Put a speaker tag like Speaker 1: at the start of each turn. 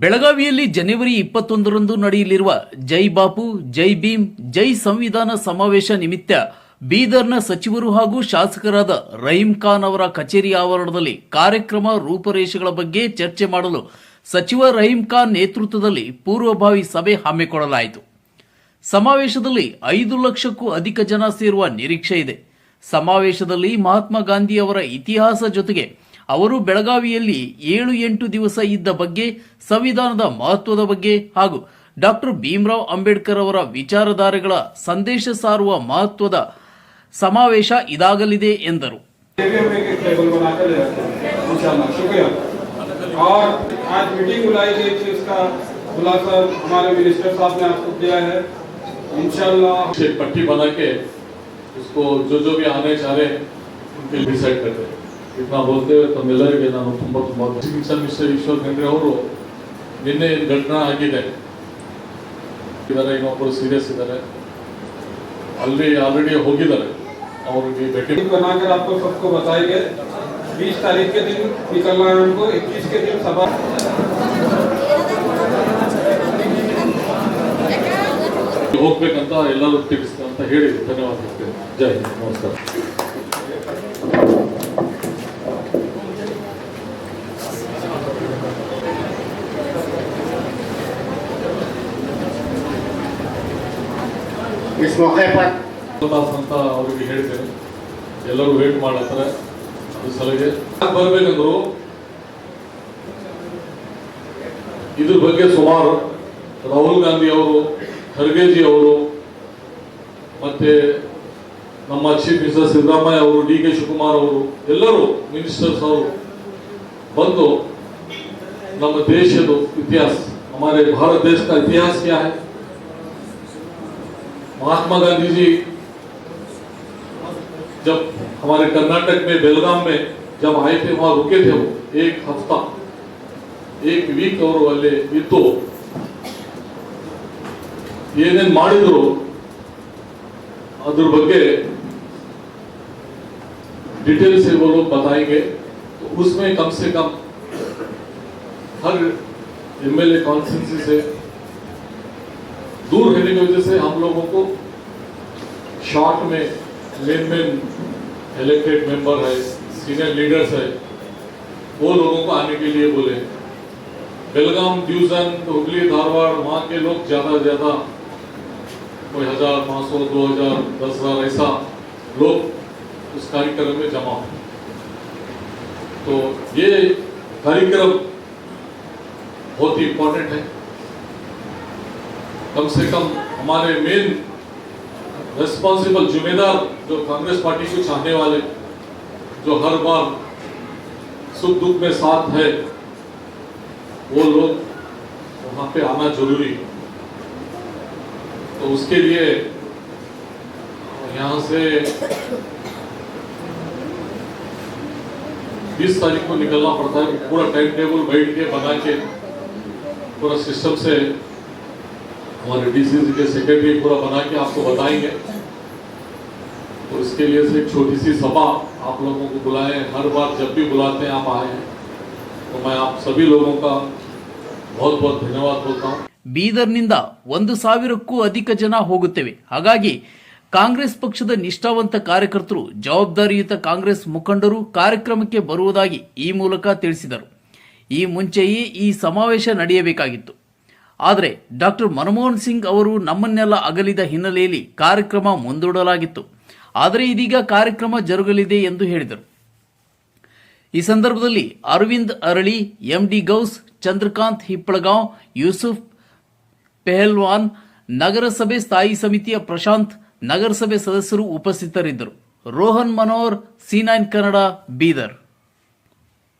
Speaker 1: ಬೆಳಗಾವಿಯಲ್ಲಿ ಜನವರಿ ಇಪ್ಪತ್ತೊಂದರಂದು ನಡೆಯಲಿರುವ ಜೈ ಬಾಪು, ಜೈ ಭೀಮ್, ಜೈ ಸಂವಿಧಾನ ಸಮಾವೇಶ ನಿಮಿತ್ತ ಬೀದರ್ನ ಸಚಿವರು ಹಾಗೂ ಶಾಸಕರಾದ ರಹೀಂ ಖಾನ್ ಅವರ ಕಚೇರಿ ಆವರಣದಲ್ಲಿ ಕಾರ್ಯಕ್ರಮ ರೂಪರೇಷೆಗಳ ಬಗ್ಗೆ ಚರ್ಚೆ ಮಾಡಲು ಸಚಿವ ರಹೀಂ ಖಾನ್ ನೇತೃತ್ವದಲ್ಲಿ ಪೂರ್ವಭಾವಿ ಸಭೆ ಹಮ್ಮಿಕೊಳ್ಳಲಾಯಿತು. ಸಮಾವೇಶದಲ್ಲಿ ಐದು ಲಕ್ಷಕ್ಕೂ ಅಧಿಕ ಜನ ಸೇರುವ ನಿರೀಕ್ಷೆ ಇದೆ. ಸಮಾವೇಶದಲ್ಲಿ ಮಹಾತ್ಮ ಗಾಂಧಿ ಅವರ ಇತಿಹಾಸ ಜೊತೆಗೆ ಅವರು ಬೆಳಗಾವಿಯಲ್ಲಿ ಏಳು ಎಂಟು ದಿವಸ ಇದ್ದ ಬಗ್ಗೆ ಸಂವಿಧಾನದ ಮಹತ್ವದ ಬಗ್ಗೆ ಹಾಗೂ ಡಾಕ್ಟರ್ ಭೀಮರಾವ್ ಅಂಬೇಡ್ಕರ್ ಅವರ ವಿಚಾರಧಾರೆಗಳ ಸಂದೇಶ ಸಾರುವ ಮಹತ್ವದ ಸಮಾವೇಶ ಇದಾಗಲಿದೆ ಎಂದರು
Speaker 2: भी हम एक एक टेबल बनाकर ले रखते हैं इंशाल्लाह शुक्रिया और आज मीटिंग बुलाई गई थी उसका खुलासा हमारे मिनिस्टर साहब ने आपको दिया है इंशाल्लाह
Speaker 3: से पट्टी बना के उसको जो जो भी आने चाह रहे हैं उनके डिसाइड करते हैं ಇಟ್ನಾ ಬೋಲ್ತೇವೆ ತಮ್ಮೆಲ್ಲರಿಗೆ ನಾನು ತುಂಬ ತುಂಬ ಶಿಕ್ಷಣ ಮಿನಿಸ್ಟರ್ ಈಶ್ವರ್ ಖಂಡ್ರೆ ಅವರು ನಿನ್ನೆ ಏನ್ ಘಟನಾ ಆಗಿದೆ ಇದ್ದಾರೆ ಇನ್ನೊಬ್ಬರು ಸೀರಿಯಸ್ ಇದ್ದಾರೆ ಅಲ್ಲಿ ಆಲ್ರೆಡಿ ಹೋಗಿದ್ದಾರೆ ಅವ್ರಿಗೆ ಭೇಟಿ
Speaker 2: मीटिंग बनाकर आपको सबको बताएंगे बीस तारीख के दिन निकलना है उनको इक्कीस के दिन सभा
Speaker 3: ಹೋಗ್ಬೇಕಂತ ಎಲ್ಲರೂ ತಿಳಿಸ್ತಾರೆ ಅಂತ ಹೇಳಿ ಧನ್ಯವಾದ ಹೇಳ್ತೇನೆ. ಜೈ ಹಿಂದ್ ನಮಸ್ಕಾರ
Speaker 4: इस मौके पर
Speaker 3: ತಾಸು ಅಂತ ಅವರಿಗೆ ಹೇಳಿದ್ದೇನೆ ಎಲ್ಲರೂ ವೇಟ್ ಮಾಡತ್ತಾರೆ ಅದು ಸಲಹೆ ಬರ್ಬೇಕಂದ್ರು ಇದ್ರ ಬಗ್ಗೆ ಸುಮಾರು ರಾಹುಲ್ ಗಾಂಧಿ ಅವರು ಖರ್ಗೆಜಿ ಅವರು ಮತ್ತೆ ನಮ್ಮ ಚೀಫ್ ಮಿನಿಸ್ಟರ್ ಸಿದ್ದರಾಮಯ್ಯ ಅವರು ಡಿ ಕೆ ಶಿವಕುಮಾರ್ ಅವರು ಎಲ್ಲರೂ ಮಿನಿಸ್ಟರ್ಸ್ ಅವರು ಬಂದು ನಮ್ಮ ದೇಶದ ಇತಿಹಾಸ हमारे भारत देश का इतिहास क्या है महात्मा गांधी जी जब हमारे कर्नाटक में बेलगाम में जब आए थे वहां रुके थे वो एक हफ्ता एक ವೀಕ್ ಅವರು ಅಲ್ಲಿ ಇದ್ದು ಏನೇನ್ ಮಾಡಿದ್ರು ಅದ್ರ ಬಗ್ಗೆ डिटेल से वो लोग बताएंगे तो उसमें कम से कम हर एमएलए कॉन्स्टिट्यूंसी से दूर रहने से हम लोगों को शॉर्ट में मेन मेन इलेक्टेड मेंबर है सीनियर लीडर्स है, वो लोगों को आने के लिए बोले। बेलगाम डिवीज़न हुगली, धारवाड़, वहाँ के लोग ज़्यादा से ज़्यादा कोई हज़ार पाँच सौ, दो हज़ार, दस हज़ार ऐसा लोग उस कार्यक्रम में जमा हो। तो ये कार्यक्रम बहुत ही इम्पोर्टेंट है। कम से कम हमारे मेन रिस्पॉन्सिबल जिम्मेदार जो कांग्रेस पार्टी को चाहने वाले, जो हर बार सुख दुख में साथ है, वो लोग वहाँ पे आना ज़रूरी तो उसके लिए यहाँ से 20 तारीख को निकलना पड़ता है। पूरा टाइम टेबल बैठ के बना के पूरा सिस्टम से हमारे डीसीसी के सेक्रेटरी पूरा बना के आपको बताएंगे तो इसके लिए से एक छोटी सी सभा आप लोगों को बुलाए हर बार जब भी बुलाते हैं आप आए हैं तो मैं आप सभी लोगों का बहुत बहुत धन्यवाद बोलता हूँ
Speaker 1: ಬೀದರ್ನಿಂದ ಒಂದು ಸಾವಿರಕ್ಕೂ ಅಧಿಕ ಜನ ಹೋಗುತ್ತೇವೆ ಹಾಗಾಗಿ ಕಾಂಗ್ರೆಸ್ ಪಕ್ಷದ ನಿಷ್ಠಾವಂತ ಕಾರ್ಯಕರ್ತರು ಜವಾಬ್ದಾರಿಯುತ ಕಾಂಗ್ರೆಸ್ ಮುಖಂಡರು ಕಾರ್ಯಕ್ರಮಕ್ಕೆ ಬರುವುದಾಗಿ ಈ ಮೂಲಕ ತಿಳಿಸಿದರು ಈ ಮುಂಚೆಯೇ ಈ ಸಮಾವೇಶ ನಡೆಯಬೇಕಾಗಿತ್ತು ಆದರೆ ಡಾಕ್ಟರ್ ಮನಮೋಹನ್ ಸಿಂಗ್ ಅವರು ನಮ್ಮನ್ನೆಲ್ಲ ಅಗಲಿದ ಹಿನ್ನೆಲೆಯಲ್ಲಿ ಕಾರ್ಯಕ್ರಮ ಮುಂದೂಡಲಾಗಿತ್ತು. ಆದರೆ ಇದೀಗ ಕಾರ್ಯಕ್ರಮ ಜರುಗಲಿದೆ ಎಂದು ಹೇಳಿದರು. ಈ ಸಂದರ್ಭದಲ್ಲಿ ಅರವಿಂದ್ ಅರಳಿ, ಎಂಡಿ ಗೌಸ್, ಚಂದ್ರಕಾಂತ್ ಹಿಪ್ಪಳಗಾಂವ್, ಯೂಸುಫ್ ಪೆಹಲ್ವಾನ್, ನಗರಸಭೆ ಸ್ಥಾಯಿ ಸಮಿತಿಯ ಪ್ರಶಾಂತ್, ನಗರಸಭೆ ಸದಸ್ಯರು ಉಪಸ್ಥಿತರಿದ್ದರು. Rohan Manohar, C nine Kannada, Bidar.